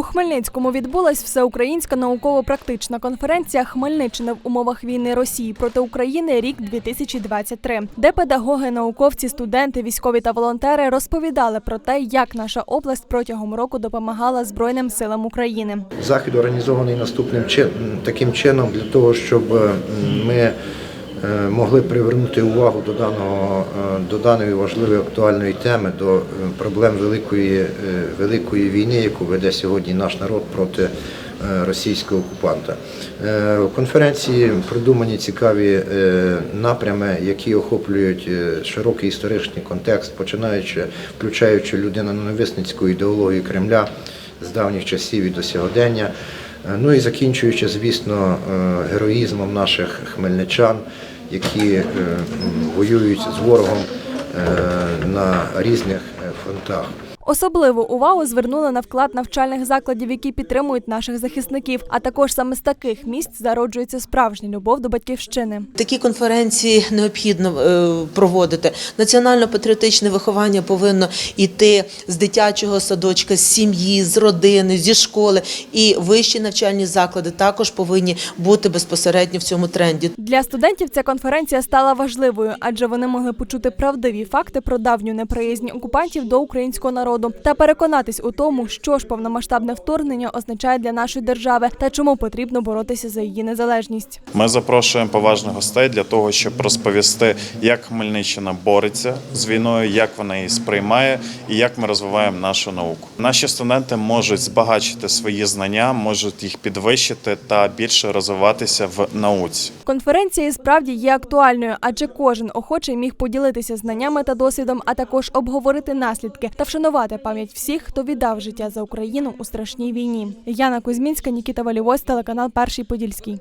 У Хмельницькому відбулась всеукраїнська науково-практична конференція Хмельниччина в умовах війни Росії проти України рік 2023, де педагоги, науковці, студенти, військові та волонтери розповідали про те, як наша область протягом року допомагала Збройним силам України. Захід організований наступним таким чином для того, щоб е, ми могли привернути увагу до даного е, до даної важливої актуальної теми, до е, проблем великої е, великої війни, яку веде сьогодні наш народ проти е, російського окупанта. Е, В конференції продумані цікаві е, напрями, які охоплюють е, широкий історичний контекст, починаючи включаючи людиноненависницьку ідеологію Кремля з давніх часів і до сьогодення. Е, Ну і закінчуючи, звісно, е, героїзмом наших хмельничан, які е, воюють з ворогом е, на різних е, фронтах. Особливу увагу звернули на вклад навчальних закладів, які підтримують наших захисників. А також саме з таких місць зароджується справжня любов до батьківщини. Такі конференції необхідно е, проводити. Національно-патріотичне виховання повинно йти з дитячого садочка, з сім'ї, з родини, зі школи. І вищі навчальні заклади також повинні бути безпосередньо в цьому тренді. Для студентів ця конференція стала важливою, адже вони могли почути правдиві факти про давню неприязнь окупантів до українського народу та переконатись у тому, що ж повномасштабне вторгнення означає для нашої держави та чому потрібно боротися за її незалежність. Ми запрошуємо поважних гостей для того, щоб розповісти, як Хмельниччина бореться з війною, як вона її сприймає і як ми розвиваємо нашу науку. Наші студенти можуть збагачити свої знання, можуть їх підвищити та більше розвиватися в науці. Конференція і справді є актуальною, адже кожен охочий міг поділитися знаннями та досвідом, а також обговорити наслідки та вшанувати пам'ять всіх, хто віддав життя за Україну у страшній війні. Яна Кузьмінська, Нікіта Валівось, телеканал Перший Подільський.